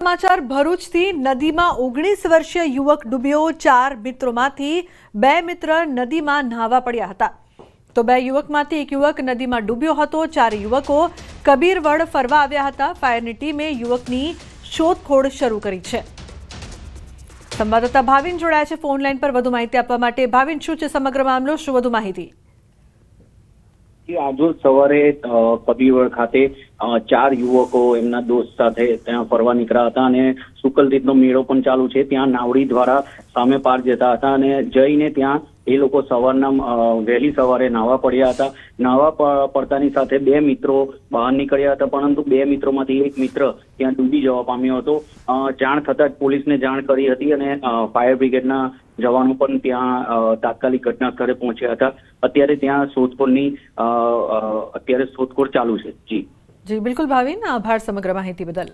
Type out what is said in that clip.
સમાચાર ભરૂચથી નદીમાં ઓગણીસ વર્ષીય યુવક ડૂબ્યો, ચાર મિત્રોમાંથી બે મિત્ર નદીમાં નહાવા પડ્યા હતા. તો બે યુવકમાંથી એક યુવક નદીમાં ડૂબ્યો હતો, ચાર યુવકો કબીરવડ ફરવા આવ્યા હતા. ફાયરની ટીમે યુવકની શોધખોળ શરૂ કરી છે. સંવાદદાતા ભાવિન જોડાયા છે ફોન લાઈન પર. વધુ માહિતી આપવા માટે ભાવિન, શું છે સમગ્ર મામલો? શું વધુ માહિતી? આજરોજ સવારે અ, ખાતે ચાર યુવકો એમના દોસ્ત સાથે ત્યાં ફરવા નીકળ્યા હતા અને શુકલદીપનો મેળો પણ ચાલુ છે. ત્યાં નાવડી દ્વારા સામે પાર જતા હતા અને જઈને ત્યાં એ લોકો સવારના વહેલી સવારે નાહવા પડ્યા હતા. નાહવા પડતાની સાથે બે મિત્રો બહાર નીકળ્યા હતા પરંતુ બે મિત્રોમાંથી એક મિત્ર ત્યાં ડૂબી જવા પામ્યો હતો. જાણ થતાં જ પોલીસને જાણ કરી હતી અને ફાયર બ્રિગેડના જવાનો પણ ત્યાં તાત્કાલિક ઘટના સ્થળે પહોંચ્યા હતા. અત્યારે ત્યાં શોધખોળની અત્યારે શોધખોળ ચાલુ છે. જી. જી, બિલકુલ ભાવિન. આભાર સમગ્ર માહિતી બદલ.